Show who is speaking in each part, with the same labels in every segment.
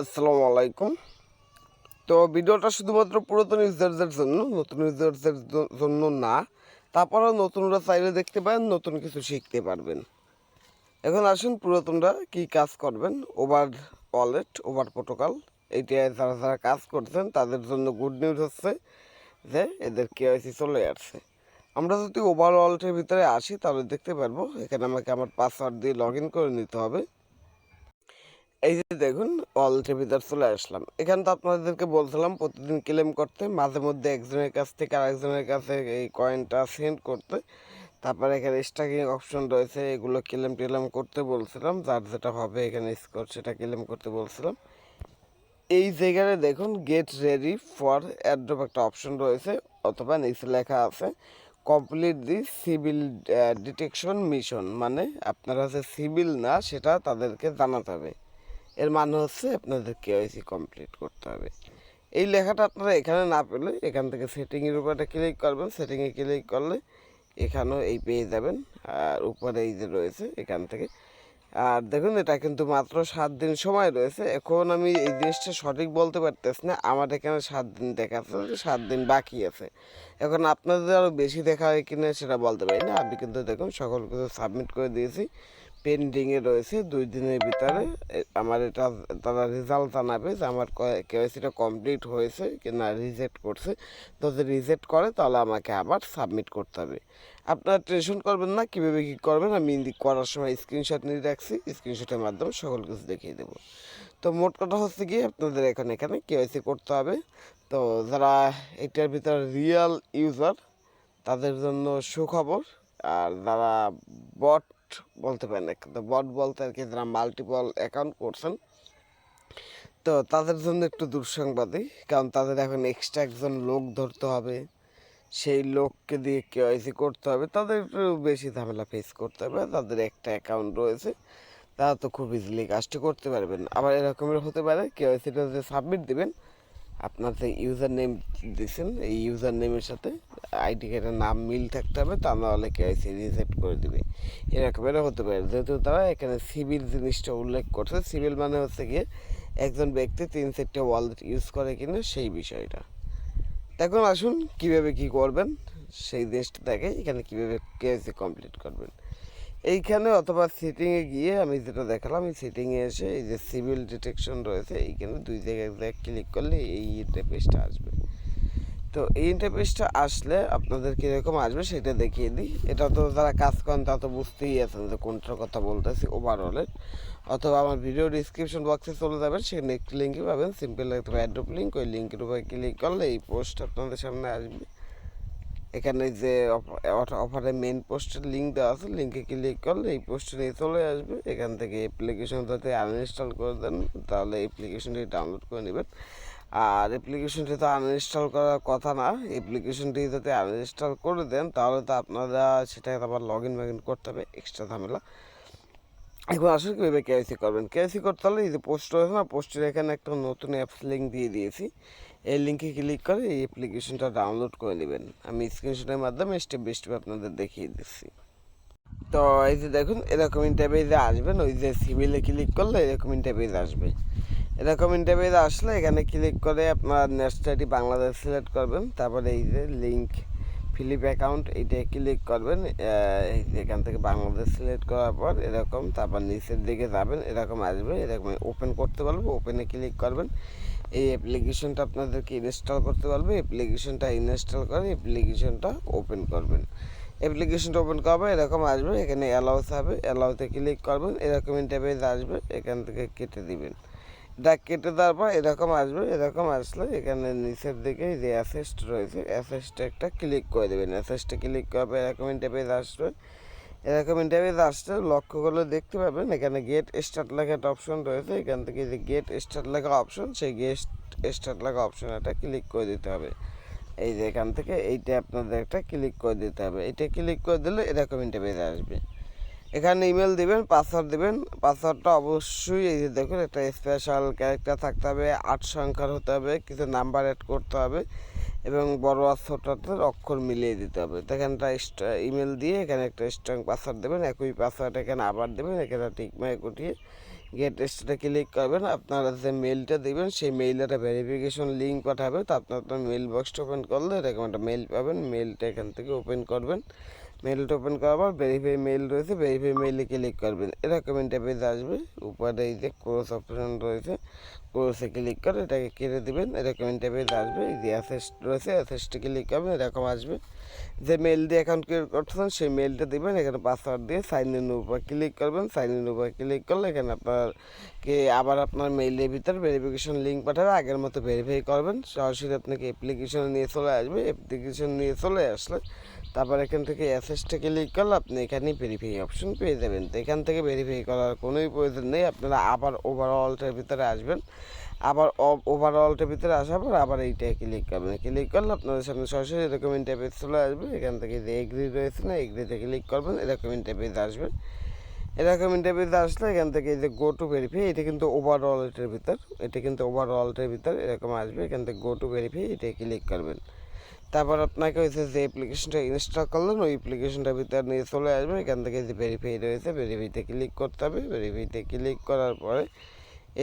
Speaker 1: আসসালামু আলাইকুম। তো ভিডিওটা শুধুমাত্র পুরাতন ইউজারদের জন্য, নতুন ইউজারদের জন্য না। তারপরেও নতুনরা চাইলে দেখতে পারেন, নতুন কিছু শিখতে পারবেন। এখন আসুন পুরাতনরা কি কাজ করবেন। ওভার ওয়ালেট ওভার প্রোটোকল এইটা যারা যারা কাজ করছেন, তাদের জন্য গুড নিউজ হচ্ছে যে এদের কেওয়াইসি চলে আসছে। আমরা যদি ওভার ওয়ালেটের ভিতরে আসি, তাহলে দেখতে পারব, এখানে আমাকে আমার পাসওয়ার্ড দিয়ে লগ করে নিতে হবে। এই যে দেখুন অল ভিতর চলে আসলাম। এখানে তো আপনাদেরকে বলছিলাম, প্রতিদিন ক্লেম করতে, মাঝে মধ্যে একজনের কাছ থেকে আরেকজনের কাছে এই কয়েনটা সেন্ড করতে। তারপরে এখানে স্টাকিং অপশন রয়েছে, এগুলো ক্লেম টেলেম করতে বলছিলাম, যার যেটা হবে এখানে স্কোর সেটা ক্লেম করতে বলছিলাম। এই জায়গায় দেখুন গেট রেডি ফর অ্যাড্রপ একটা অপশন রয়েছে, অথবা নিচে লেখা আছে complete the civil detection mission মানে আপনারা যে সিভিল না, সেটা তাদেরকে জানাতে হবে। এর মানে হচ্ছে আপনাদের কেওয়াইসি কমপ্লিট করতে হবে। এই লেখাটা আপনারা এখানে না পেলে এখান থেকে সেটিংয়ের উপরে ক্লিক করবেন। সেটিংয়ে ক্লিক করলে এখানেও এই পেয়ে যাবেন। আর উপরে এই যে রয়েছে, এখান থেকে। আর দেখুন, এটা কিন্তু মাত্র সাত দিন সময় রয়েছে। এখন আমি এই জিনিসটা সঠিক বলতে পারতেছি না। আমার এখানে সাত দিন দেখাচ্ছে সাত দিন বাকি আছে। এখন আপনাদের আরও বেশি দেখা হয় কিনা সেটা বলতে পারি না। আমি কিন্তু দেখুন, সকল কিছু সাবমিট করে দিয়েছি। পেন্ডিংয়ে রয়েছে, দুই দিনের ভিতরে আমার এটা, তারা রেজাল্ট জানাবে যে আমার কেওয়াইসিটা কমপ্লিট হয়েছে কি না রিজেক্ট করছে। তো যদি রিজেক্ট করে, তাহলে আমাকে আবার সাবমিট করতে হবে। আপনারা টেনশন করবেন না, কীভাবে কী করবেন, আমি করার সময় স্ক্রিনশট নিয়ে রাখছি স্ক্রিনশটের মাধ্যমে সকল কিছু দেখিয়ে দেবো। তো মোট কথা হচ্ছে কি আপনাদের এখানে এখানে কেওয়াইসি করতে হবে। তো যারা এটার ভিতরে রিয়েল ইউজার তাদের জন্য সুখবর। আর যারা বট বলতে পারেন কিন্তু বট বলতে আর কি যারা মাল্টিপল অ্যাকাউন্ট করছেন, তো তাদের জন্য একটু দুঃসংবাদই। কারণ তাদের এখন এক্সট্রা একজন লোক ধরতে হবে। সেই লোককে দিয়ে কে কেওয়াইসি করতে হবে। তাদের একটু বেশি ঝামেলা ফেস করতে হবে। তাদের একটা অ্যাকাউন্ট রয়েছে। তারা তো খুব ইজিলি কাজটি করতে পারবেন। আবার এরকমের হতে পারে কেওয়াইসিটা যে সাবমিট দিবেন আপনার যে ইউজার নেম দিয়েছেন এই ইউজার নেমের সাথে আইডি কার্ডের নাম মিল থাকতে হবে, তা নাহলে কেআইসি রিসেট করে দিবে। এরকমেরও হতে পারে, যেহেতু তারা এখানে সিভিল জিনিসটা উল্লেখ করছে, সিভিল মানে হচ্ছে গিয়ে একজন ব্যক্তি তিন চারটে ওয়ালেট ইউজ করে কিনা সেই বিষয়টা। এখন আসুন কীভাবে কি করবেন, সেই জিনিসটা দেখে এখানে কীভাবে কেএসি কমপ্লিট করবেন। এইখানে অথবা সেটিংয়ে গিয়ে আমি যেটা দেখালাম, এই সেটিংয়ে এসে এই যে সিভিল ডিটেকশন রয়েছে, এইখানে দুই জায়গায় ক্লিক করলে এই ইন্টারফেসটা আসবে। তো এই ইন্টারফেসটা আসলে আপনাদের কীরকম আসবে সেটা দেখিয়ে দিই। এটা তো যারা কাজ করেন তা তো বুঝতেই আছেন যে কোনটার কথা বলতেছি ওভারঅলের অথবা আমার ভিডিও ডিসক্রিপশন বক্সে চলে যাবেন, সেখানে একটি লিঙ্কই পাবেন। সিম্পল একটা অ্যাড্রপ লিঙ্ক ওই লিঙ্কের উপরে ক্লিক করলে এই পোস্ট আপনাদের সামনে আসবে। এখানে যে অফারে মেন পোস্টের লিঙ্ক দেওয়া আছে লিঙ্কে ক্লিক করলে এই পোস্টে নিয়ে চলে আসবে। এখান থেকে অ্যাপ্লিকেশন যাতে আনইনস্টল করে দেন, তাহলে অ্যাপ্লিকেশনটি ডাউনলোড করে নেবেন। আর অ্যাপ্লিকেশনটি তো আনইনস্টল করার কথা না অ্যাপ্লিকেশনটি যাতে আনইনস্টল করে দেন, তাহলে তো আপনারা সেটাকে আবার লগ ইন ইন করতে হবে এক্সট্রা ঝামেলা। এখন আসলে কীভাবে কেআইসি করবেন। কেআইসি করতে হলে এই যে পোস্ট রয়েছে না পোস্টের এখানে একটা নতুন অ্যাপস লিঙ্ক দিয়ে দিয়েছি। এই লিঙ্কে ক্লিক করে এই অ্যাপ্লিকেশনটা ডাউনলোড করে নেবেন। আমি স্ক্রিনশটের মাধ্যমে স্টেপ বাই স্টেপ আপনাদের দেখিয়ে দিচ্ছি। তো এই যে দেখুন, এরকম ইন্টারভিউতে আসবেন, ওই যে সিভিলে ক্লিক করলে এরকম ইন্টারভিউ আসবে। এরকম ইন্টারভিউ আসলে এখানে ক্লিক করে আপনার ন্যাশনালিটি বাংলাদেশ সিলেক্ট করবেন, তারপরে এই যে লিঙ্ক ফিলিপ অ্যাকাউন্ট এইটা ক্লিক করবেন এখান থেকে বাংলাদেশ সিলেক্ট করার পর এরকম, তারপর নিচের দিকে যাবেন, এরকম আসবে, এরকম ওপেন করতে বলব ওপেনে ক্লিক করবেন। এই অ্যাপ্লিকেশনটা আপনাদেরকে ইনস্টল করতে পারবে, অ্যাপ্লিকেশনটা ইনস্টল করে অ্যাপ্লিকেশনটা ওপেন করবেন। অ্যাপ্লিকেশনটা ওপেন করবে এরকম আসবে, এখানে অ্যালাউস হবে অ্যালাউতে ক্লিক করবেন, এরকম ইন্টারভেজ আসবে, এখান থেকে কেটে দিবেন। এটা কেটে দেওয়ার পর এরকম আসবে, এরকম আসলে এখানে নিচের দিকে যে অ্যাসেস্ট রয়েছে অ্যাসেস্টে একটা ক্লিক করে দেবেন। অ্যাসেস্টে ক্লিক করবে এরকম ইন্টারভেজ আসবে। এরকম ইন্টারভিউ আসতে লক্ষ্য করলে দেখতে পাবেন, এখানে গেট স্টার্ট লেখা একটা অপশন রয়েছে। এখান থেকে যে গেট স্টার্ট লেখা অপশন সেই গেট স্টার্ট লেখা অপশন একটা ক্লিক করে দিতে হবে। এই যে এখান থেকে এইটা আপনাদের একটা ক্লিক করে দিতে হবে। এটা ক্লিক করে দিলে এরকম ইন্টারভিউ আসবে। এখানে ইমেল দিবেন পাসওয়ার্ড দিবেন। পাসওয়ার্ডটা অবশ্যই এই যে দেখুন, একটা স্পেশাল ক্যারেক্টার থাকতে হবে, আট সংখ্যার হতে হবে, কিছু নাম্বার অ্যাড করতে হবে এবং বড় আর অক্ষর মিলিয়ে দিতে হবে। তো এখানটা ইমেল দিয়ে এখানে একটা স্ট্রং পাসওয়ার্ড দেবেন, একই পাসওয়ার্ড এখানে আবার দেবেন, এখানে টিকমায় কুটিয়ে গেট স্টারে ক্লিক করবেন। আপনারা যে মেলটা দেবেন, সেই মেইলে একটা ভেরিফিকেশন লিঙ্ক পাঠাবে। তো আপনার আপনার মেল বক্সটা ওপেন করলে এরকম একটা মেল পাবেন মেলটা এখান থেকে ওপেন করবেন। মেলটা ওপেন করার পর ভেরিফাই মেল রয়েছে ভেরিফাই মেইলে ক্লিক করবেন। এরকম ইন্টারপেজ আসবে উপরে এই যে ক্রোস অপশন রয়েছে ক্রোসে ক্লিক করে এটাকে কেটে দেবেন। এরকম ইন্টারপেজ আসবে। এই যে অ্যাসেস্ট রয়েছে অ্যাসেস্টে ক্লিক করবেন, এরকম আসবে। যে মেল দিয়ে অ্যাকাউন্ট ক্রিয়েট করতেছেন, সেই মেলটা দেবেন। এখানে পাসওয়ার্ড দিয়ে সাইন ইন উপর ক্লিক করবেন। সাইন ইন উপর ক্লিক করলে এখানে আপনার কে আবার আপনার মেইলের ভিতর ভেরিফিকেশন লিঙ্ক পাঠাবে। আগের মতো ভেরিফাই করবেন। সরাসরি আপনাকে অ্যাপ্লিকেশন নিয়ে চলে আসবে। অ্যাপ্লিকেশন নিয়ে চলে আসলে তারপর এখান থেকে অ্যাসেসটা ক্লিক করলে আপনি এখানেই ভেরিফাই অপশন পেয়ে যাবেন। তো এখান থেকে ভেরিফাই করার কোনোই প্রয়োজন নেই। আপনারা আবার ওভারঅলটার ভিতরে আসবেন। আবার ওভারঅলটার ভিতরে আসার পর আবার এইটাই ক্লিক করবেন। ক্লিক করলে আপনাদের সামনে সরাসরি এরকম ইন্টারপেজ চলে আসবে। এখান থেকে যে এগ্রি রয়েছে না এগ্রিতে ক্লিক করবেন, এরকম ইন্টারপেজ আসবে। এরকম ইন্টারভিউতে আসলে এখান থেকে এই যে গো টু ভেরিফাই এটা কিন্তু ওভারঅল এটার ভিতর, এটা কিন্তু ওভারঅলটার ভিতর এরকম আসবে। এখান থেকে গো টু ভেরিফাই এটা ক্লিক করবেন। তারপর আপনাকে হচ্ছে যে অ্যাপ্লিকেশনটা ইনস্টল করলেন, ওই অ্যাপ্লিকেশনটার ভিতর নিয়ে চলে আসবে এখান থেকে যে ভেরিফাই রয়েছে ভেরিফাইতে ক্লিক করতে হবে। ভেরিফাইতে ক্লিক করার পরে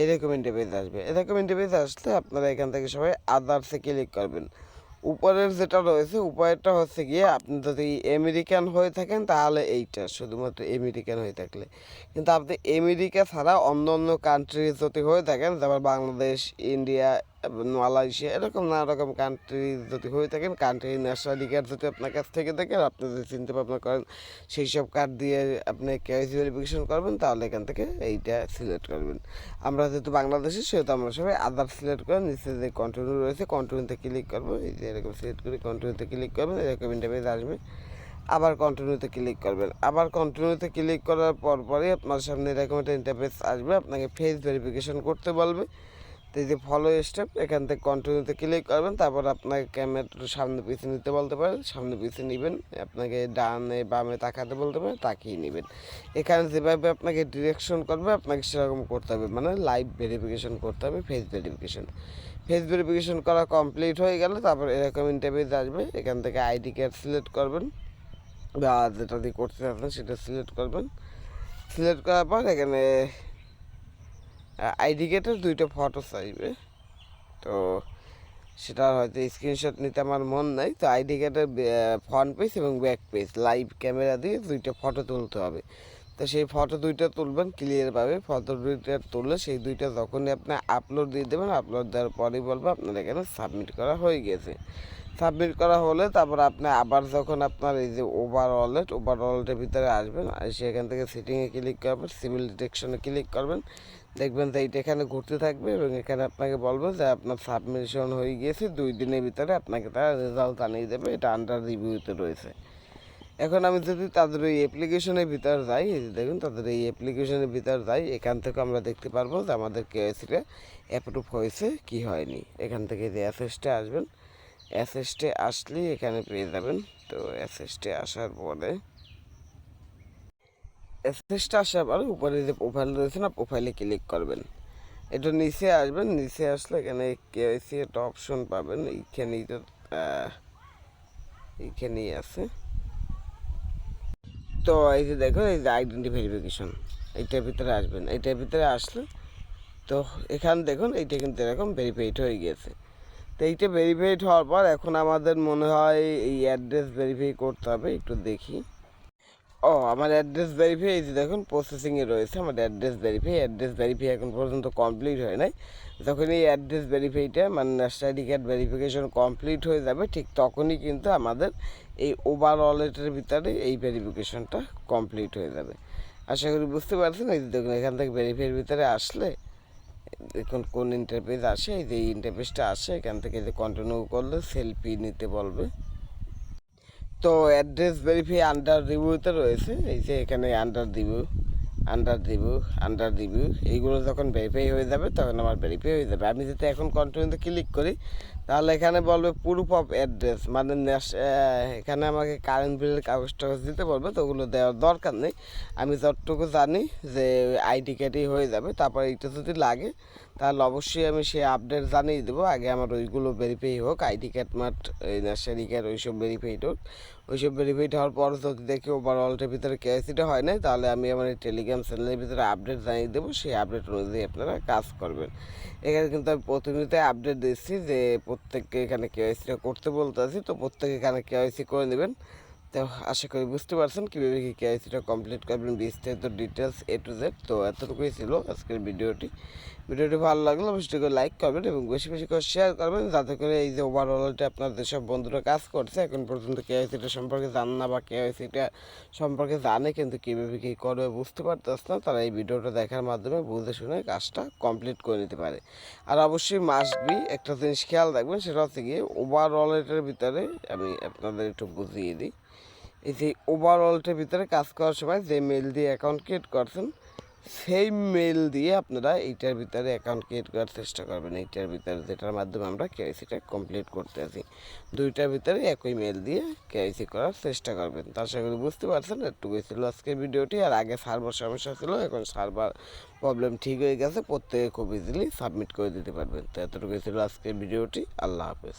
Speaker 1: এরকম ইন্টারভিউ আসবে। এরকম ইন্টারভিউ আসলে আপনারা এখান থেকে সবাই আদার্সে ক্লিক করবেন। উপরের যেটা রয়েছে, উপরেরটা হচ্ছে গিয়ে আপনি যদি আমেরিকান হয়ে থাকেন, তাহলে এইটা শুধুমাত্র আমেরিকান হয়ে থাকলে। কিন্তু আপনি আমেরিকা ছাড়া অন্য অন্য কান্ট্রি যদি হয়ে থাকেন, যেমন বাংলাদেশ ইন্ডিয়া মালয়েশিয়া, এরকম নানা রকম কান্ট্রি যদি হয়ে থাকেন কান্ট্রি ন্যাশনালি কার্ড যদি আপনার কাছ থেকে থাকে আপনি যদি চিন্তা ভাবনা করেন, সেই সব কার্ড দিয়ে আপনি কেওয়াইসি ভেরিফিকেশন করবেন, তাহলে এখান থেকে এইটা সিলেক্ট করবেন। আমরা যেহেতু বাংলাদেশে, সেহেতু আমরা সবাই আদার সিলেক্ট করে নিচে যে কন্টিনিউ রয়েছে কন্টিনিউতে ক্লিক করব। এই যে এরকম সিলেক্ট করে কন্টিনিউতে ক্লিক করবেন, এরকম ইন্টারভিউ আসবে। আবার কন্টিনিউতে ক্লিক করবেন। আবার কন্টিনিউতে ক্লিক করার পর পরই আপনার সামনে এরকম একটা ইন্টারফেস আসবে, আপনাকে ফেস ভেরিফিকেশন করতে বলবে। তো এই যে ফলো স্টেপ এখান থেকে কন্টিনিউতে ক্লিক করবেন, তারপর আপনাকে ক্যামেরাটা সামনে পিছিয়ে নিতে বলতে পারে সামনে পিছিয়ে নেবেন, আপনাকে ডানে বামে তাকাতে বলতে পারে তাকিয়ে নেবেন। এখানে যেভাবে আপনাকে ডিরেকশন করবে, আপনাকে সেরকম করতে হবে মানে লাইভ ভেরিফিকেশন করতে হবে ফেস ভেরিফিকেশন ফেস ভেরিফিকেশন করা কমপ্লিট হয়ে গেলে তারপর এরকম ইন্টারভিউ আসবে, এখান থেকে আইডি কার্ড সিলেক্ট করবেন, বা যেটা দিয়ে করতে চাচ্ছেন সেটা সিলেক্ট করবেন। সিলেক্ট করার পর এখানে আইডি কার্ডের দুইটা ফটো চাইবে। তো সেটা হয়তো স্ক্রিনশট নিতে আমার মন নাই। তো আইডি কার্ডের ফ্রন্ট পেজ এবং ব্যাক পেজ লাইভ ক্যামেরা দিয়ে দুইটা ফটো তুলতে হবে। তো সেই ফটো দুইটা তুলবেন ক্লিয়ারভাবে ফটো দুইটা তুললে সেই দুইটা যখনই আপনি আপলোড দিয়ে দেবেন আপলোড দেওয়ার পরেই বলব আপনার এখানে সাবমিট করা হয়ে গেছে। সাবমিট করা হলে তারপর আপনি আবার যখন আপনার এই যে ওভার ওয়ালেট ওভার ওয়ালেটের ভিতরে আসবেন সেখান থেকে সেটিংয়ে ক্লিক করবেন সিভিল ডিটেকশনে ক্লিক করবেন, দেখবেন যে এইটা এখানে ঘুরতে থাকবে এবং এখানে আপনাকে বলব যে আপনার সাবমিশন হয়ে গিয়েছে, দুই দিনের ভিতরে আপনাকে তারা রেজাল্ট জানিয়ে দেবে, এটা আন্ডার রিভিউতে রয়েছে। এখন আমি যদি তাদের ওই অ্যাপ্লিকেশনের ভিতর যাই দেখুন তাদের এই অ্যাপ্লিকেশনের ভিতর যাই, এখান থেকে আমরা দেখতে পারব যে আমাদের কেওয়াইসিটা অ্যাপ্রুভ হয়েছে কি হয়নি। এখান থেকে যে অ্যাসেসটা আসবেন অ্যাসেসটে আসলে এখানে পেয়ে যাবেন। তো অ্যাসেসটে আসার পরে অ্যাসেসটা আসার পরে উপরে যে প্রোফাইল রয়েছে না প্রোফাইলে ক্লিক করবেন। এটা নিচে আসবেন, নিচে আসলে এখানে কেওয়াইসি একটা অপশন পাবেন। এইখানেই তো এইখানেই আছে। তো এই যে দেখো এই যে আইডেন্টি ভেরিফিকেশন এইটার ভিতরে আসবেন। এইটার ভিতরে আসলে তো এখানে দেখুন, এইটা কিন্তু এরকম ভেরিফাইড হয়ে গেছে তো এইটা ভেরিফাইড হওয়ার পর এখন আমাদের মনে হয় এই অ্যাড্রেস ভেরিফাই করতে হবে, একটু দেখি। ও, আমার অ্যাড্রেস ভেরিফাই এই যে দেখুন প্রসেসিংয়ে রয়েছে আমার অ্যাড্রেস ভেরিফাই অ্যাড্রেস ভেরিফাই এখন পর্যন্ত কমপ্লিট হয় নাই। যখন এই অ্যাড্রেস ভেরিফাইটা মানে আইডি কার্ড ভেরিফিকেশন কমপ্লিট হয়ে যাবে, ঠিক তখনই কিন্তু আমাদের এই ওভার ওয়ালেটের ভিতরে এই ভেরিফিকেশনটা কমপ্লিট হয়ে যাবে। আশা করি বুঝতে পারছেন, এই দেখুন, এখান থেকে ভেরিফাইয়ের ভিতরে আসলে দেখুন, কোন ইন্টারফেস আসে, এই যে ইন্টারফেসটা আসে, এখান থেকে যে কন্টিনিউ করলে সেলফি নিতে বলবে। তো অ্যাড্রেস ভেরিফাই আন্ডার রিভিউতে রয়েছে, এই যে এখানে under review under review under দিব। এইগুলো যখন ভেরিফাই হয়ে যাবে, তখন আমার ভেরিফাই হয়ে যাবে। আমি যদি এখন কন্টিনিউতে ক্লিক করি, তাহলে এখানে বলবে প্রুফ অফ অ্যাড্রেস মানে এখানে আমাকে কারেন্ট বিলের কাগজ টাগজ দিতে বলবে, তো ওগুলো দেওয়ার দরকার নেই। আমি যতটুকু জানি যে আইডি কার্ডই হয়ে যাবে, তারপর এইটা যদি লাগে, তাহলে অবশ্যই আমি সেই আপডেট জানিয়ে দেবো। আগে আমার ওইগুলো ভেরিফাই হোক ID card mart nursery card ওইসব ভেরিফাইড হোক। ওইসব ভেরিফাইড হওয়ার পর যদি দেখি ওভারঅলটার ভিতরে কেআইসিটা হয় নাই, তাহলে আমি আমার এই টেলিগ্রাম চ্যানেলের ভিতরে আপডেট জানিয়ে দেবো, সেই আপডেট অনুযায়ী আপনারা কাজ করবেন। এখানে কিন্তু আমি প্রতিনিয়ত আপডেট দিচ্ছি যে প্রত্যেককে এখানে কেওয়াইসিটা করতে বলতে আছি, তো প্রত্যেকে এখানে কেওয়াইসি করে নেবেন। তো আশা করি বুঝতে পারছেন কীভাবে কি কেওয়াইসিটা কমপ্লিট করবেন, বিস্তারিত ডিটেলস এ টু জেড তো এতটুকুই ছিল আজকের ভিডিওটি। ভিডিওটি ভালো লাগলে অবশ্যই করে লাইক করবেন এবং বেশি বেশি করে শেয়ার করবেন যাতে করে এই যে ওভারঅলটা আপনাদের সব বন্ধুরা কাজ করছে, এখন পর্যন্ত কেওয়াইসিটা সম্পর্কে জান না বা কেওয়াইসিটা সম্পর্কে জানে কিন্তু কীভাবে কী করবে বুঝতে পারতেছে না, তারা এই ভিডিওটা দেখার মাধ্যমে বুঝে শুনে কাজটা কমপ্লিট করে নিতে পারে। আর অবশ্যই মাস্ট বি একটা জিনিস খেয়াল রাখবেন, সেটা হচ্ছে গিয়ে ওভারঅলের ভিতরে আমি আপনাদের একটু বুঝিয়ে দিই। এই যে ওভারঅলটার ভিতরে কাজ করার সময় যে মেল দিয়ে অ্যাকাউন্ট ক্রিয়েট করছেন, সেই মেল দিয়ে আপনারা এইটার ভিতরে অ্যাকাউন্ট ক্রিয়েট করার চেষ্টা করবেন। এইটার ভিতরে যেটার মাধ্যমে আমরা কেআইসিটা কমপ্লিট করতে আছি। দুইটার ভিতরে একই মেল দিয়ে কেআইসি করার চেষ্টা করবেন। তার সঙ্গে বুঝতে পারছেন একটুকুই ছিল আজকের ভিডিওটি। আর আগে সার্ভার সমস্যা ছিল, এখন সার্ভার প্রবলেম ঠিক হয়ে গেছে, প্রত্যেকে খুব ইজিলি সাবমিট করে দিতে পারবেন। তো এতটুকুই ছিল আজকের ভিডিওটি। আল্লাহ হাফেজ।